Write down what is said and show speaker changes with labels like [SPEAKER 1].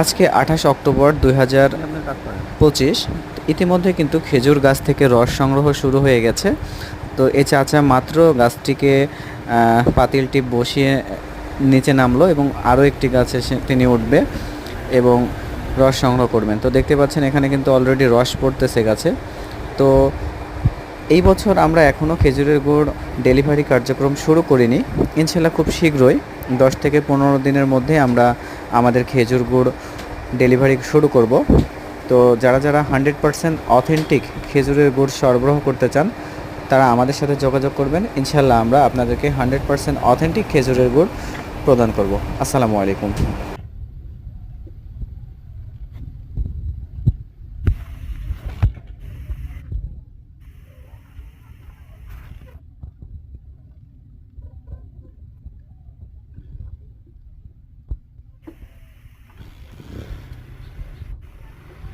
[SPEAKER 1] আজকে আঠাশ অক্টোবর দুই হাজার পঁচিশ। ইতিমধ্যে কিন্তু খেজুর গাছ থেকে রস সংগ্রহ শুরু হয়ে গেছে। তো এই চাচা মাত্র গাছটিকে পাতিলটি বসিয়ে নিচে নামলো এবং আরও একটি গাছে তিনি উঠবে এবং রস সংগ্রহ করবেন। তো দেখতে পাচ্ছেন এখানে কিন্তু অলরেডি রস পড়তেছে গাছে। তো এই বছর আমরা এখনও খেজুরের গুড় ডেলিভারি কার্যক্রম শুরু করিনি। ইনশাল্লাহ খুব শীঘ্রই দশ থেকে পনেরো দিনের মধ্যে আমরা আমাদের খেজুর গুড় ডেলিভারি শুরু করব। তো যারা যারা হান্ড্রেড পারসেন্ট অথেন্টিক খেজুরের গুড় সরবরাহ করতে চান, তারা আমাদের সাথে যোগাযোগ করবেন। ইনশাল্লাহ আমরা আপনাদেরকে হান্ড্রেড পারসেন্ট অথেন্টিক খেজুরের গুড় প্রদান করব। আসসালামু আলাইকুম।